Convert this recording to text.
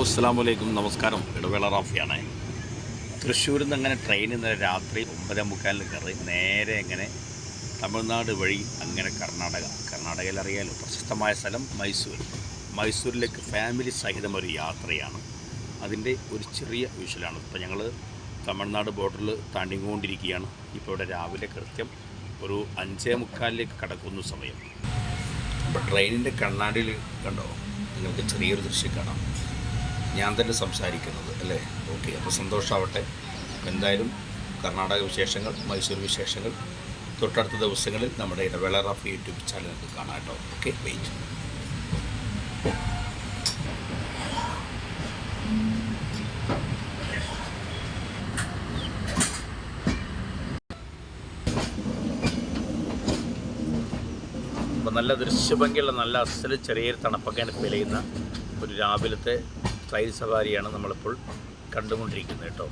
അസ്സാം വലൈക്കും നമസ്കാരം. ഇടവേള റാഫിയാണ്. തൃശ്ശൂരിൽ നിന്ന് അങ്ങനെ ട്രെയിൻ ഇന്നലെ രാത്രി ഒമ്പതേ മുക്കാലിൽ കയറി നേരെ അങ്ങനെ തമിഴ്നാട് വഴി അങ്ങനെ കർണാടക. കർണാടകയിൽ അറിയാലോ പ്രശസ്തമായ സ്ഥലം മൈസൂർ മൈസൂരിലേക്ക് ഫാമിലി സഹിതം ഒരു യാത്രയാണ്. അതിന്റെ ഒരു ചെറിയ വിഷലാണ് ഇപ്പോൾ ഞങ്ങൾ തമിഴ്നാട് ബോർഡറിൽ താണ്ടിക്കൊണ്ടിരിക്കുകയാണ് ഇപ്പോൾ ഇവിടെ രാവിലെ കൃത്യം ഒരു അഞ്ചേ മുക്കാലിലേക്ക് കടക്കുന്നു സമയം. അപ്പോൾ ട്രെയിനിന്റെ കണ്ണാടിയിൽ കണ്ടോ? നിങ്ങൾക്ക് ചെറിയൊരു ദൃശ്യം കാണാം. ഞാൻ തന്നെ സംസാരിക്കുന്നത് അല്ലേ? ഓക്കെ അപ്പോൾ സന്തോഷമാവട്ടെ എന്തായാലും കർണാടക വിശേഷങ്ങൾ മൈസൂർ വിശേഷങ്ങൾ തൊട്ടടുത്ത ദിവസങ്ങളിൽ നമ്മുടെ ഇടവേള റാഫ് യൂട്യൂബ് നിങ്ങൾക്ക് കാണാം കേട്ടോ. Okay wait. നല്ല ദൃശ്യഭംഗിയുള്ള നല്ല അസൽ ചെറിയൊരു തണുപ്പൊക്കെയാണ് ഫീൽ ഒരു രാവിലത്തെ ട്രെയിൻ സവാരിയാണ് നമ്മളിപ്പോൾ കണ്ടുകൊണ്ടിരിക്കുന്നത് കേട്ടോ.